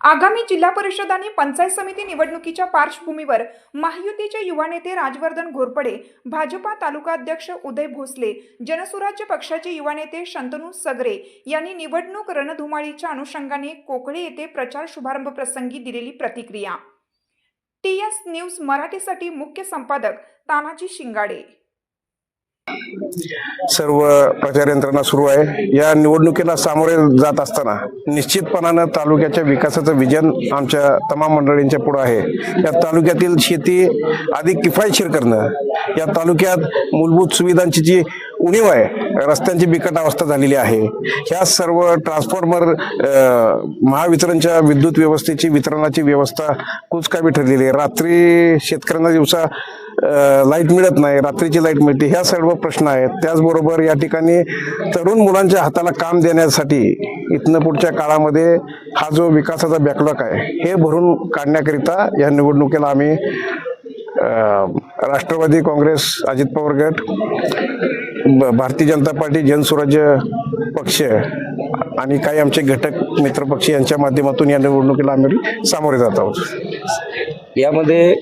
आगामी जिल्हा परिषद आणि पंचायत समिती निवडणुकीच्या पार्श्वभूमीवर महायुतीचे युवा नेते राजवर्धन घोरपडे भाजपा तालुका अध्यक्ष उदय भोसले जनसुराज्य पक्षाचे युवा नेते शंतनू सगरे यांनी निवडणूक रणधुमाळीच्या अनुषंगाने कोकळे येथे प्रचार शुभारंभ प्रसंगी दिलेली प्रतिक्रिया. टी एस न्यूज मराठीसाठी मुख्य संपादक तानाजी शिंगाडे. सर्व प्रचार यंत्रणा सुरू आहे. या निवडणुकीला सामोरे जात असताना निश्चितपणानं तालुक्याच्या विकासाचं विजन आमच्या तमाम मंडळींच्या पुढं आहे. या तालुक्यातील शेती अधिक किफायतशीर करणं या तालुक्यात मूलभूत सुविधांची जी उणीव आहे. रस्त्यांची बिकट अवस्था झालेली आहे. ह्या सर्व ट्रान्सफॉर्मर महावितरणच्या विद्युत व्यवस्थेची वितरणाची व्यवस्था कुचकामी ठरलेली आहे. रात्री शेतकऱ्यांना दिवसा लाइट मिळत नाही. रात्रीची लाइट मिळते. ह्या सर्व प्रश्न आहेत. त्याचबरोबर या ठिकाणी तरुण मुलांच्या हाताला काम देण्यासाठी इथनं पुढच्या काळामध्ये हा जो विकासाचा बॅकलॉग आहे हे भरून काढण्याकरिता या निवडणुकीला आम्ही राष्ट्रवादी काँग्रेस अजित पवार गट ब- भारतीय जनता पार्टी जनस्वराज्य पक्ष आणि काही आमचे घटक मित्रपक्ष यांच्या माध्यमातून या निवडणुकीला आम्ही सामोरे जात आहोत. यामध्ये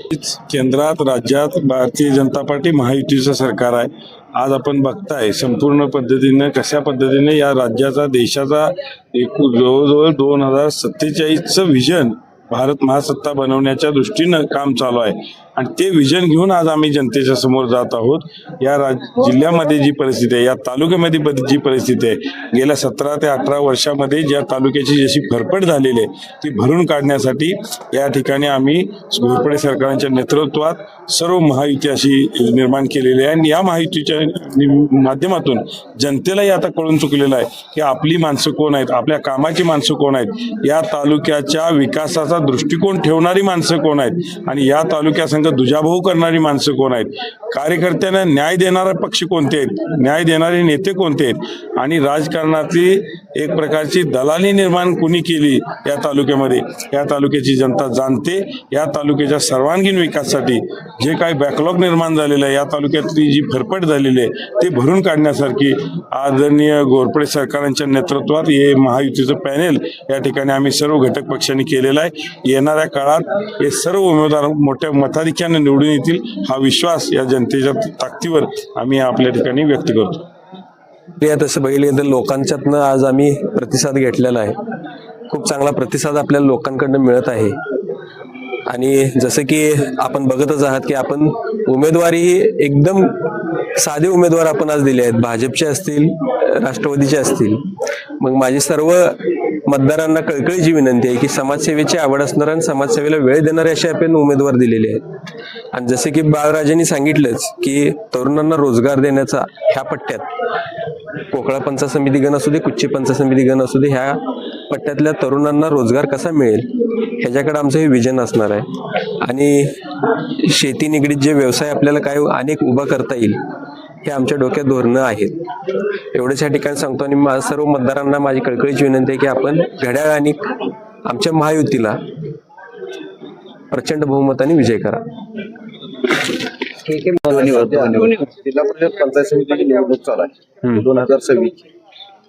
केंद्रात राज्यात भारतीय जनता पार्टी महायुतीचं सरकार आहे. आज आपण बघताय संपूर्ण पद्धतीनं कशा पद्धतीने या राज्याचा देशाचा एकूण जवळजवळ दोन हजार सत्तेचाळीसचं व्हिजन भारत महासत्ता बनवण्याच्या दृष्टीनं काम चालू आहे. आणि ते विजन घेऊन आज आम्ही जनतेच्या समोर जात आहोत. या राज जिल्ह्यामध्ये जी परिस्थिती आहे या तालुक्यामध्ये जी परिस्थिती आहे गेल्या सतरा ते अठरा वर्षामध्ये ज्या तालुक्याची जशी भरपट झालेली आहे ती भरून काढण्यासाठी या ठिकाणी आम्ही घोरपडे सरकारांच्या नेतृत्वात सर्व महायुती अशी निर्माण केलेली आहे. आणि या महायुतीच्या नि- माध्यमातून जनतेलाही आता कळून चुकलेलं आहे की आपली माणसं कोण आहेत आपल्या कामाची माणसं कोण आहेत. या तालुक्याच्या विकासाचा दृष्टिकोन ठेवणारी माणसं कोण आहेत? आणि या तालुक्यासंग दुजाभाऊ करणारी माणसं कोण आहेत? कार्यकर्त्यांना न्याय देणारे पक्ष कोणते आहेत? न्याय देणारे नेते कोणते आहेत? आणि राजकारणातली एक प्रकारची दलाली निर्माण कुणी केली या तालुक्यामध्ये? या तालुक्याची जनता जाणते. या तालुक्याच्या सर्वांगीण विकासासाठी जे काही बॅकलॉग निर्माण झालेलं आहे या तालुक्यातली जी फरफट झालेली आहे ते भरून काढण्यासारखी आदरणीय घोरपडे सरकारांच्या नेतृत्वात हे महायुतीचं पॅनेल या ठिकाणी आम्ही सर्व घटक पक्षांनी केलेलं आहे. येणाऱ्या काळात हे सर्व उमेदवार मोठ्या मताधिक्याने निवडून येतील हा विश्वास या जनतेच्या ताकदीवर आम्ही आपल्या ठिकाणी व्यक्त करतो. क्रिया तसं बघितलं तर लोकांच्यातनं आज आम्ही प्रतिसाद घेतलेला आहे. खूप चांगला प्रतिसाद आपल्याला लोकांकडनं मिळत आहे. आणि जसं की आपण बघतच आहात की आपण उमेदवारी ही एकदम साधे उमेदवार आपण आज दिले आहेत. भाजपचे असतील राष्ट्रवादीचे असतील. मग माझी सर्व मतदारांना कळकळीची विनंती आहे की समाजसेवेची आवड असणाऱ्या आणि समाजसेवेला वेळ देणारे असे आपण उमेदवार दिलेले आहेत. आणि जसे की बाळराजांनी सांगितलंच की तरुणांना रोजगार देण्याचा ह्या पट्ट्यात कोकळा पंचायत समिती गण असू दे कुच्ची पंचायत समिती गण असू दे ह्या पट्ट्यातल्या तरुणांना रोजगार कसा मिळेल? ह्याच्याकडे आमचं हे विजन असणार आहे. आणि शेती निगडीत जे व्यवसाय आपल्याला काय अनेक उभा करता येईल हे आमच्या डोक्यात धोरणं आहेत. एवढेच या ठिकाणी सांगतो आणि माझ्या सर्व मतदारांना माझी कळकळीची विनंती आहे की आपण घड्याळ आणि आमच्या महायुतीला प्रचंड बहुमताने विजय करा. जिल्हा परिषद पंचायत समितीची निवडणूक चालू आहे. दोन हजार सव्वीस.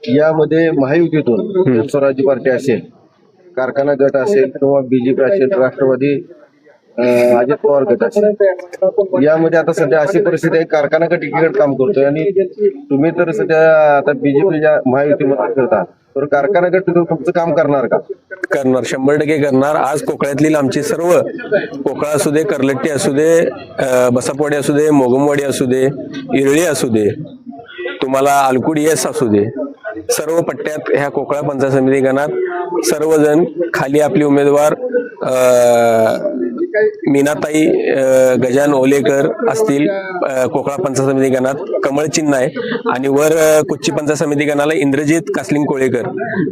यामध्ये महायुतीतून स्वराज्य पार्टी असेल कारखाना गट असेल किंवा बीजेपी असेल राष्ट्रवादी अजित पवार गट असेल. यामध्ये आता सध्या अशी परिस्थिती आहे कारखाना गट एकीकडे काम करतोय आणि तुम्ही तर सध्या आता बीजेपीच्या महायुतीमध्ये करता तर कारखाना गट तिथं तुमचं काम करणार का? करणार शंभर टक्के करणार. आज कोकणातली आमची सर्व कोकळा असू दे कर्लट्टी असू दे बसापवाडी असू दे मोगमवाडी असू दे इरळी असू दे तुम्हाला आलकुडी येस असू दे सर्व पट्ट्यात ह्या कोकळा पंचायत समिती गणात सर्वजण खाली आपले उमेदवार मीनाताई गजान ओलेकर असतील कोकळा पंचायत समिती गणात कमळ चिन्ह आहे. आणि वर कुच्ची पंचायत समिती गणाला इंद्रजित कासलिंग कोळेकर.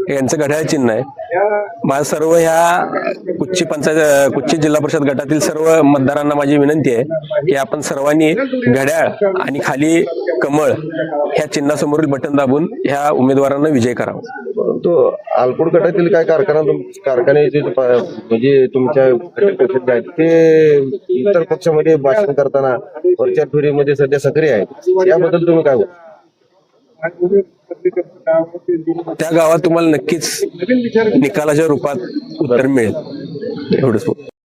यांचं घड्याळ चिन्ह आहे. माझं सर्व ह्या कुच्ची पंचायत कुच्ची जिल्हा परिषद गटातील सर्व मतदारांना माझी विनंती आहे की आपण सर्वांनी घड्याळ आणि खाली कमळ ह्या चिन्हासमोरील बटन दाबून ह्या उमेदवारांना विजय करावा परंतु आलपूर गटातील काय कारखाना तुम- कारखाने जे प- म्हणजे तुमच्या ते इतर पक्षामध्ये भाषण करताना वरच्या फेरीमध्ये सध्या सक्रिय आहेत याबद्दल तुम्ही काय बोलता? त्या गावात तुम्हाला नक्कीच निकालाच्या रूपात उत्तर मिळेल. एवढंच.